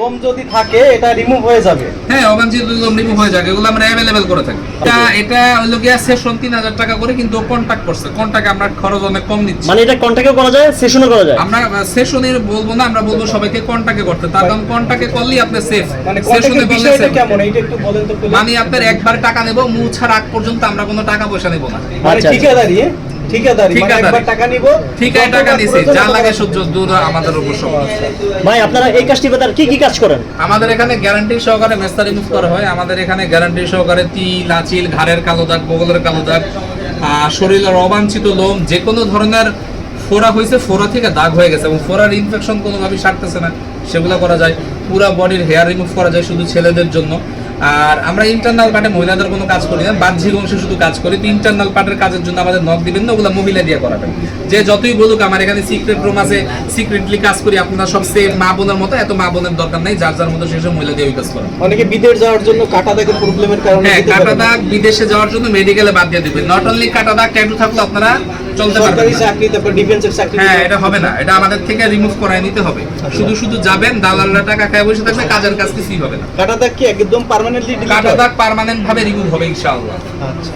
লোম যদি থাকে এটা রিমুভ হয়ে যাবে। হ্যাঁ অবাঞ্ছিত লোম রিমুভ হয়ে যাবে এগুলো আমরা অ্যাভেলেবেল করে থাকি। এটা এটা হলো গিয়া সেশন তিন হাজার টাকা করে কিন্তু কন্ট্যাক্ট করছে। কন্ট্যাক্ট আমরা খরচ অনেক কম নিচ্ছি মানে এটা কন্ট্যাক্টও করা যায় সেশনও করা যায়? আমরা সেশনের বলব না আমরা বলব সবাইকে কন্টাক্টে করতে। তার কারণ কন্টাক্টে করলেই আপনি সেফ মানে সেশনে কন্টাক্টের করলে বিষয়টা কেমন? এইটা একটু বলেন তো মানে আপনার একবার টাকা নেব মুছার আগ পর্যন্ত আমরা কোনো টাকা পয়সা নেব না। মানে আচ্ছা, ঠিকাদারি হ্যাঁ? ঠিকাদারি মানে একবার টাকা নিব ঠিক টাকা নিছি যা লাগে সহ্য দূর আমাদের উপর সব ভাই আপনারা এই কাজটি বাদার কি কি কাজ করেন? আমাদের এখানে গ্যারান্টি সহকারে মেস্তা রিমুভ করা হয়। আমাদের এখানে গ্যারান্টি সহকারে তিল আচিল ঘাড়ের কালো দাগ বগলের কালো দাগ শরীরের অবাঞ্ছিত লোম যে কোনো ধরনের ফোড়া হয়েছে ফোড়া থেকে দাগ হয়ে গেছে এবং ফোড়ার ইনফেকশন কোনোভাবেই সারতেছে না। সেগুলো করা যায়। পুরা বডির হেয়ার রিমুভ করা যায় শুধু ছেলেদের জন্য। আর আমরা ইন্টারনাল পার্টে মহিলাদের কোনো কাজ করি না বাহ্যিক অংশে শুধু কাজ করি। তো ইন্টারনাল পার্টের কাজের জন্য আমাদের নখ দিবেন না ওগুলো মহিলা দিয়ে করাবেন। যে যতই বলুক আমার এখানে সিক্রেট রুম আছে সিক্রেটলি কাজ করি আপনারা সব সেম মা বোনের মতো এত মা বোনের দরকার নেই যার যার মতো সেসব মহিলা দিয়ে কাজ করেন অনেকে বিদেশ যাওয়ার জন্য কাটা দাগের প্রবলেমের কারণে হ্যাঁ কাটা দাগ বিদেশে যাওয়ার জন্য মেডিকেলে বাদ দিয়ে দিবেন। নট অনলি কাটা দাগ ট্যাটু থাকলে আপনারা চলতে পারবে। চাকরি তারপর ডিফেন্সের চাকরি হ্যাঁ এটা হবে না। এটা আমাদের থেকে রিমুভ করায় নিতে হবে। শুধু শুধু যাবেন দালালরা টাকা খায় বসে থাকবে কাজের কাজ কিছুই হবে না। কাটা দাগ কি একদম পার্মানেন্টলি কাটা দাগ পার্মানেন্ট ভাবে রিমুভ হবে ইনশাআল্লাহ। আচ্ছা।